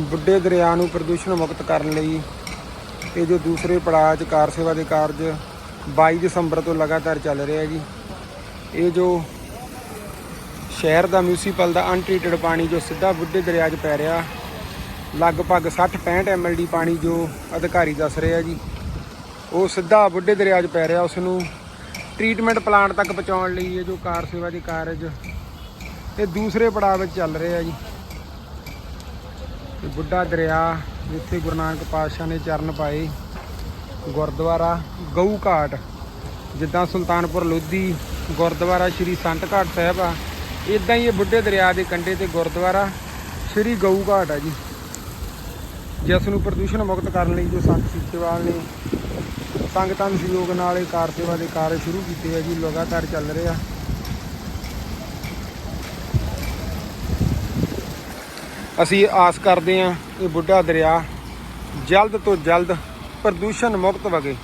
ਬੁੱਢੇ ਦਰਿਆ ਨੂੰ ਪ੍ਰਦੂਸ਼ਣ ਮੁਕਤ ਕਰਨ ਲਈ ਇਹ ਜੋ ਦੂਸਰੇ ਪੜਾਅ 'ਚ ਕਾਰ ਸੇਵਾ ਦੇ ਕਾਰਜ 22 ਦਸੰਬਰ ਤੋਂ ਲਗਾਤਾਰ ਚੱਲ ਰਿਹਾ ਜੀ ਇਹ ਜੋ ਸ਼ਹਿਰ ਦਾ ਮਿਊਨਿਸਪਲ ਦਾ ਅਨਟ੍ਰੀਟਡ ਪਾਣੀ ਜੋ ਸਿੱਧਾ ਬੁੱਢੇ ਦਰਿਆ 'ਚ ਪੈ ਰਿਹਾ, ਲਗਭਗ 60-65 ਐਮਐਲਡੀ ਪਾਣੀ ਜੋ ਅਧਿਕਾਰੀ ਦੱਸ ਰਿਹਾ ਜੀ, ਉਹ ਸਿੱਧਾ ਬੁੱਢੇ ਦਰਿਆ 'ਚ ਪੈ ਰਿਹਾ, ਉਸ ਨੂੰ ਟ੍ਰੀਟਮੈਂਟ ਪਲਾਂਟ ਤੱਕ ਪਹੁੰਚਾਉਣ ਲਈ ਇਹ ਜੋ ਕਾਰ ਸੇਵਾ ਦੇ ਕਾਰਜ ਇਹ ਦੂਸਰੇ ਪੜਾਅ ਵਿੱਚ ਚੱਲ ਰਿਹਾ ਜੀ। ਤੇ ਬੁੱਢਾ ਦਰਿਆ ਜਿੱਥੇ ਗੁਰੂ ਨਾਨਕ ਪਾਤਸ਼ਾਹ ਨੇ ਚਰਨ ਪਾਏ, ਗੁਰਦੁਆਰਾ ਗਊ ਘਾਟ, ਜਿੱਦਾਂ ਸੁਲਤਾਨਪੁਰ ਲੋਧੀ, ਗੁਰਦੁਆਰਾ ਸ਼੍ਰੀ ਸੰਤ ਘਾਟ ਸਾਹਿਬ ਆ ਇਦਾਂ ਹੀ ਇਹ ਬੁੱਢੇ ਦਰਿਆ ਦੇ ਕੰਢੇ ਤੇ ਗੁਰਦੁਆਰਾ ਸ਼੍ਰੀ ਗਊ ਘਾਟ ਆ ਜੀ। ਜਿਸ ਨੂੰ ਪ੍ਰਦੂਸ਼ਣ ਮੁਕਤ ਕਰਨ ਲਈ ਜੋ ਸੰਤ ਸੀਚੇਵਾਲ ਨੇ ਸੰਗਤਾਂ ਦੇ ਸਹਿਯੋਗ ਨਾਲ ਇਹ ਕਾਰ ਸੇਵਾ ਦੇ ਕਾਰਜ ਸ਼ੁਰੂ ਕੀਤੇ ਆ ਜੀ, ਲਗਾਤਾਰ ਚੱਲ ਰਹੇ ਆ। ਅਸੀਂ ਆਸ ਕਰਦੇ ਹਾਂ ਇਹ ਬੁੱਢਾ ਦਰਿਆ ਜਲਦ ਤੋਂ ਜਲਦ ਪ੍ਰਦੂਸ਼ਣ ਮੁਕਤ ਵਗੇ।